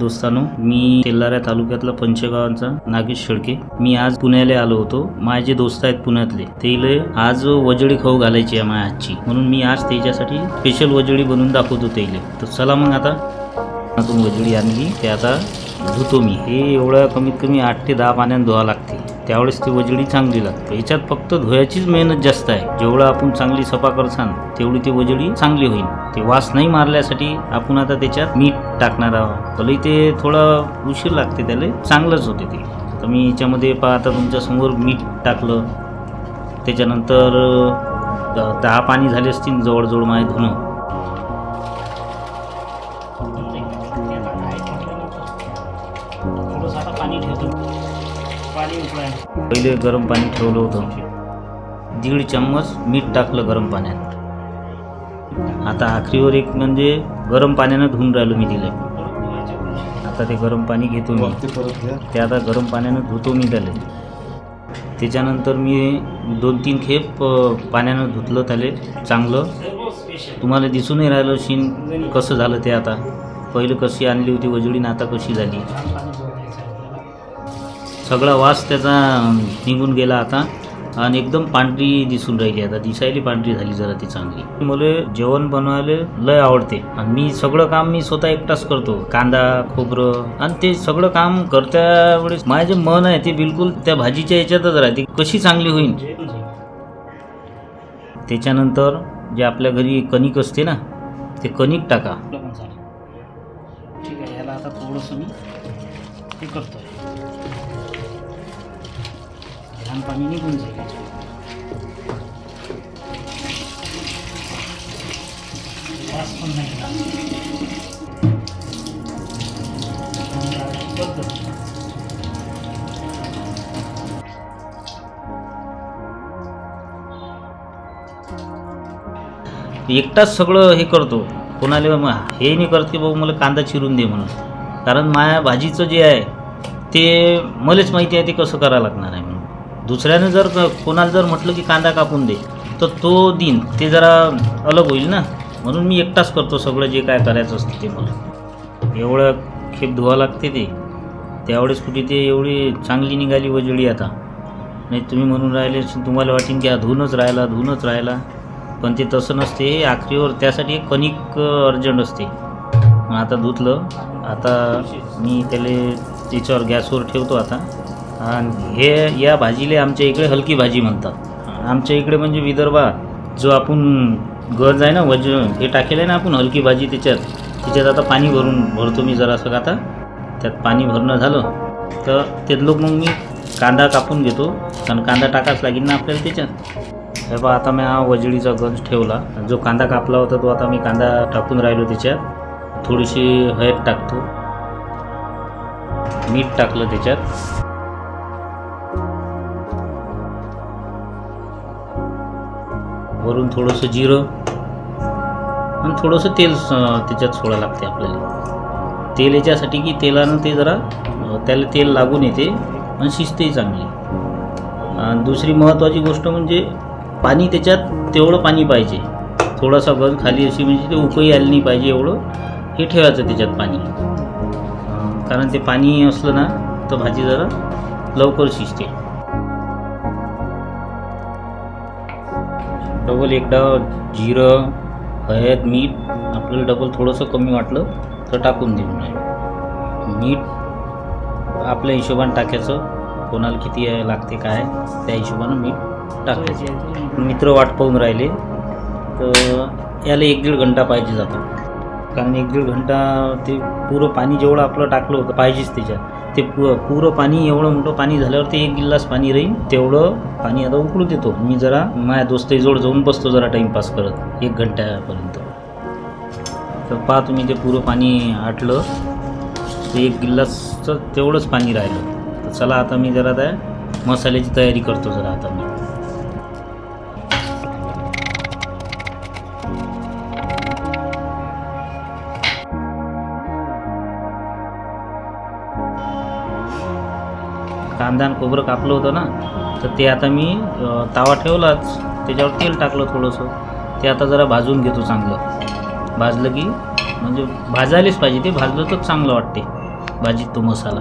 दोस्तांनो दोस्तानो मी तेल्लारा तालुक्यातला पंचगावांचा नागेश शेळके. मी आज पुण्याला आलो होतो. माझे दोस्त आहेत पुण्यातले ते आज वजडी खाऊ घालायची आहे माझ्या आजची. म्हणून मी आज त्याच्यासाठी स्पेशल वजडी बनवून दाखवतो त्याला तर चला मग आता. वजळी वजडी आणली ते आता धुतो मी. हे एवढं कमीत कमी आठ ते दहा पाण्यात धुवा लागते. त्यावेळेस ती वजडी चांगली लागते. याच्यात फक्त धुयाचीच मेहनत जास्त आहे. जेवढं आपण चांगली सफा करसान तेवढी ती वजडी चांगली होईल ते वास नाही मारल्यासाठी आपण आता त्याच्यात मीठ टाकणार आहोत. भले ते थोडा उशीर लागते त्याला चांगलंच होते ते. तर मी याच्यामध्ये पहा आता तुमच्यासमोर मीठ टाकलं. त्याच्यानंतर दहा पाणी झाले असतील जवळजवळ माझे धुणं. पाणी ठेवतो. पाणी पहिले गरम पाणी ठेवलं होतं. दीड चम्मच मीठ टाकलं गरम पाण्यात. आता आखरीवर एक म्हणजे गरम पाण्यानं धुवून राहिलो मी तिला. आता ते गरम पाणी घेतो मी. ते आता गरम पाण्यानं धुतो मी त्याला. त्याच्यानंतर मी दोन तीन खेप पाण्यानं धुतलं त्याला चांगलं. तुम्हाला दिसून नाही राहिलं शिन कसं झालं ते आता? पहिलं कशी आणली होती वजडी आणि आता कशी झाली? सगळा वास त्याचा निघून गेला आता. आणि एकदम पांढरी दिसून राहिली आता. दिसायली पांढरी झाली जरा ती चांगली. मला जेवण बनवायला लय आवडते. आणि मी सगळं काम मी स्वतः एकटाच करतो. कांदा खोबरं आणि ते सगळं काम करत्या वेळेस माझे जे मन आहे ते बिलकुल त्या भाजीच्या याच्यातच राहते. कशी चांगली होईल त्याच्यानंतर जे आपल्या घरी कणिक असते ना ते कणिक टाका. ठीक आहे याला आता थोडंसं मी हे घाण पाणी निघून जाईल. वास पण नाही एकटाच सगळं हे करतो. कोणाला मग हे नाही करत की बाबा मला कांदा चिरून दे म्हणून. कारण माया भाजीचं जे आहे ते मलाच माहिती आहे ते कसं करावं लागणार आहे? दुसऱ्यानं जर कोणाला जर म्हटलं की कांदा कापून दे तर तो दिन ते जरा अलग होईल ना? म्हणून मी एकटाच करतो सगळं जे काय करायचं असतं ते मला. एवढं खेप धुवा लागते ते. त्यावेळेस कुठे ते एवढी चांगली निघाली वजडी आता. नाही तुम्ही म्हणून राहिले तुम्हाला वाटेन की हा धुवूनच राहिला धुवूनच राहिला. पण ते तसं नसते आखरीवर त्यासाठी एक कणिक अर्जंट असते. मग आता धुतलं आता मी त्याला त्याच्यावर गॅसवर ठेवतो आता. आणि हे या भाजीला आमच्या इकडे हलकी भाजी म्हणतात. आमच्या इकडे म्हणजे विदर्भात जो आपण गज आहे ना वज हे टाकेल आहे ना आपण हलकी भाजी त्याच्यात. त्याच्यात आता पाणी भरून भरतो मी जरा जरासं आता. त्यात पाणी भरणं झालं तर त्यातलं मग मी कांदा कापून घेतो. कारण कांदा टाकाच लागेल ना आपल्याला त्याच्यात. हे बा आता मी हा वजडीचा गंज ठेवला. जो कांदा कापला होता तो आता मी कांदा टाकून राहिलो त्याच्यात. थोडीशी हळद टाकतो. मीठ टाकलं त्याच्यात. वरून थोडंसं जिरं आणि थोडंसं तेल स- त्याच्यात सोडा लागते आपल्याला. तेल याच्यासाठी की तेलानं ते जरा त्याला तेल लागून येते आणि शिजतेही चांगली. आणि दुसरी महत्त्वाची गोष्ट म्हणजे पाणी त्याच्यात तेवढं पाणी पाहिजे. थोडासा गज खाली अशी म्हणजे ते उकळी आली नाही पाहिजे एवढं. हे ठेवायचं त्याच्यात पाणी. कारण ते पाणी असलं ना तर भाजी जरा लवकर शिजते. डबल एकदा जिरं हळद मीठ आपल्याला डबल थोडंसं कमी वाटलं तर टाकून देऊ नये मीठ आपल्या हिशोबाने टाकायचं. कोणाला किती लागते काय त्या हिशोबानं मीठ टाकायचं. मित्र वाट पाहून राहिले तर याला एक दीड घंटा पाहिजे जातो. कारण एक दीड घंटा ते पुरं पाणी जेवढं आपलं टाकलं होतं पाहिजेच त्याच्यात. ते पु पुरं पाणी एवढं मोठं पाणी झाल्यावर ते एक गिल्लास पाणी राहील तेवढं पाणी आता उकळू देतो. मी जरा माझ्या दोस्ताजवळ जाऊन बसतो जरा टाईमपास करत एक घंट्यापर्यंत. तर पहा तुम्ही ते पुरं पाणी आटलं ते एक गिल्लासचं तेवढंच पाणी राहिलं. तर चला आता मी जरा त्या मसाल्याची तयारी करतो जरा आता मी. कांदा आणि खोबरं कापलं होतं ना तर ते आता मी तवा तावा ठेवलाच. त्याच्यावर तेल टाकलं थोडंसं. ते आता जरा भाजून घेतो चांगलं. भाजलं की म्हणजे भाजायलाच पाहिजे. ते भाजलं तर चांगलं वाटते. भाजीत तो मसाला.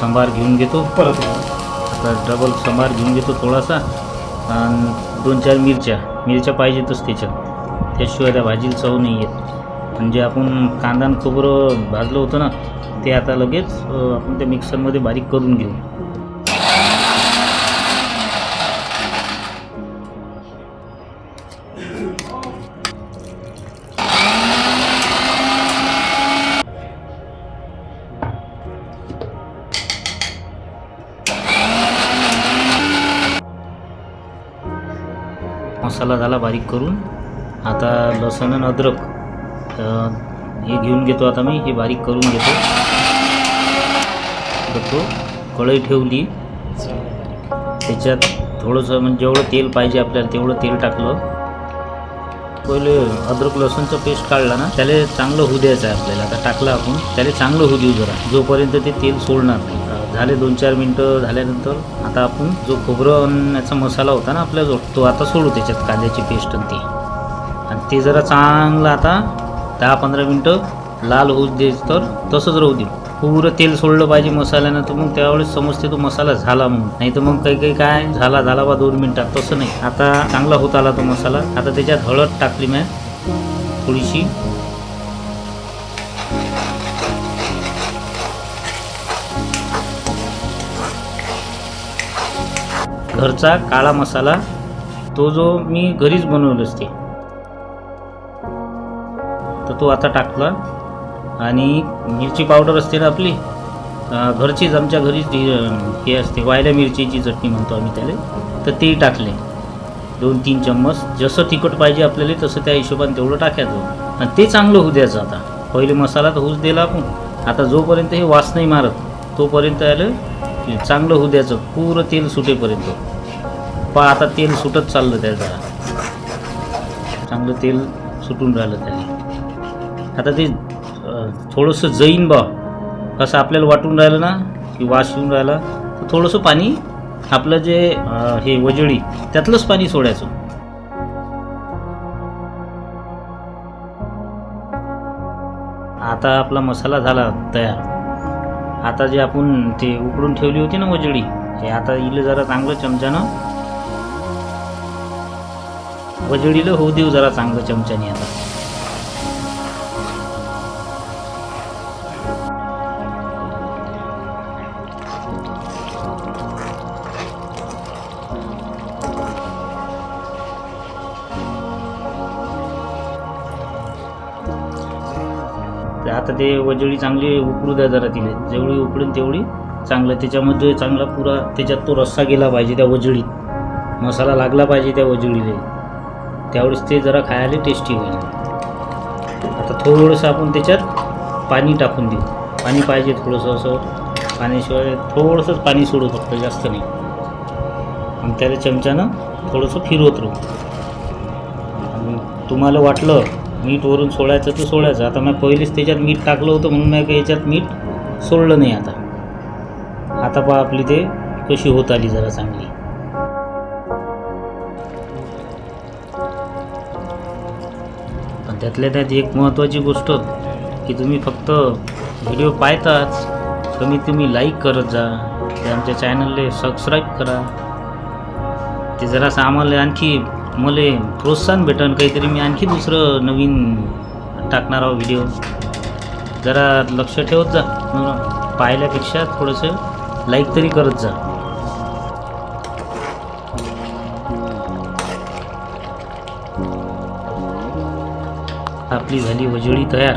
सांबार घेऊन घेतो. परत आता डबल सांबार घेऊन घेतो थोडासा. आणि दोन चार मिरच्या. मिरच्या पाहिजेतच त्याच्यात. त्याशिवाय त्या भाजीला चव नाही येत. म्हणजे आपण कांदा आणि खोबरं भाजलं होतं ना ते आता लगेच आपण त्या मिक्सरमध्ये बारीक करून घेऊ. मसाला झाला बारीक करून आता लसण आणि अद्रक हे घेऊन घेतो आता मी हे बारीक करून घेतो. तर तो कढई ठेवली. त्याच्यात थोडंसं म्हणजे जेवढं तेल पाहिजे आपल्याला तेवढं तेल टाकलं. पहिले अद्रक लसूणचं पेस्ट काढला ना त्याला चांगलं होऊ द्यायचं आहे आपल्याला. आता टाकलं आपण त्याला चांगलं होऊ देऊ जरा. जोपर्यंत ते तेल सोडणार नाही. झाले दोन चार मिनटं झाल्यानंतर आता आपण जो खोबरं आणि याचा मसाला होता ना आपल्या तो आता सोडू त्याच्यात कांद्याची पेस्ट आणि ती. आणि ते जरा चांगलं आता दहा पंधरा मिनटं लाल होऊ दे तर तसंच राहू देऊ पुरं तेल सोडलं पाहिजे मसाल्यानं तर मग त्यावेळेस समजते तो मसाला झाला म्हणून. नाही तर मग काही काही काय झाला झाला बा दोन मिनटात. तसं नाही. आता चांगला होत आला तो मसाला. आता त्याच्यात हळद टाकली मॅम थोडीशी. घरचा काळा मसाला तो जो मी घरीच बनवलं असते तर तो आता टाकला. आणि मिरची पावडर असते ना आपली घरचीच आमच्या घरीच ती, हे असते वायल्या मिरचीची चटणी म्हणतो आम्ही त्याला तर ते टाकले. दोन तीन चम्मच जसं तिखट पाहिजे आपल्याला तसं त्या हिशोबाने तेवढं टाकायचं. आणि ते चांगलं होऊ द्यायचं आता. पहिले मसाला तर होऊच दिला आपण. आता जोपर्यंत हे वास नाही मारत तोपर्यंत याला चांगलं होऊ द्यायचं. पुरं तेल सुटेपर्यंत. पा आता तेल सुटत चाललं त्या जरा चांगलं तेल सुटून राहिलं त्याने आता ते थोडंसं जैन बा. असं आपल्याला वाटून राहिलं ना की वास येऊन राहिला तर थोडंसं पाणी आपलं जे हे वजळी त्यातलंच पाणी सोडायचं. आता आपला मसाला झाला तयार. आता जे आपण ते उकडून ठेवली होती ना वजळी हे आता इलं जरा चांगलं चमच्यानं. वजळीला होऊ देऊ जरा चांगलं चमच्याने आता. आता ते वजळी चांगली उकळू द्या जरा तिला जेवढी उकळून तेवढी चांगलं त्याच्यामध्ये चांगला पुरा त्याच्यात तो रस्सा गेला पाहिजे त्या वजळीत मसाला लागला पाहिजे त्या वजळीला त्यावेळेस ते जरा खायला टेस्टी होईल. आता थोडंसं आपण त्याच्यात पाणी टाकून देऊ. पाणी पाहिजे थोडंसं असं. पाण्याशिवाय थोडंसंच पाणी सोडू फक्त जास्त नाही. आणि त्याला चमच्यानं थोडंसं फिरवत राहू. तुम्हाला वाटलं मीठ वरून सोडायचं तर सोडायचं. आता मी पहिलेच त्याच्यात मीठ टाकलं होतं म्हणून मी काही याच्यात मीठ सोडलं नाही आता. आता पहा आपली ते कशी होत आली जरा चांगली. पण त्यातल्या त्यात एक महत्त्वाची गोष्ट की तुम्ही फक्त व्हिडिओ पाहताच कमीत कमी लाईक करत जा. ते आमच्या चॅनलला सबस्क्राईब करा. ते जरासं आम्हाला आणखी मला प्रोत्साहन भेटन काहीतरी मी आणखी दुसरं नवीन टाकणार आहो व्हिडिओ जरा लक्ष ठेवत जा. पाहिल्यापेक्षा थोडंसं लाईक तरी करत जा. आपली झाली वजळी तयार.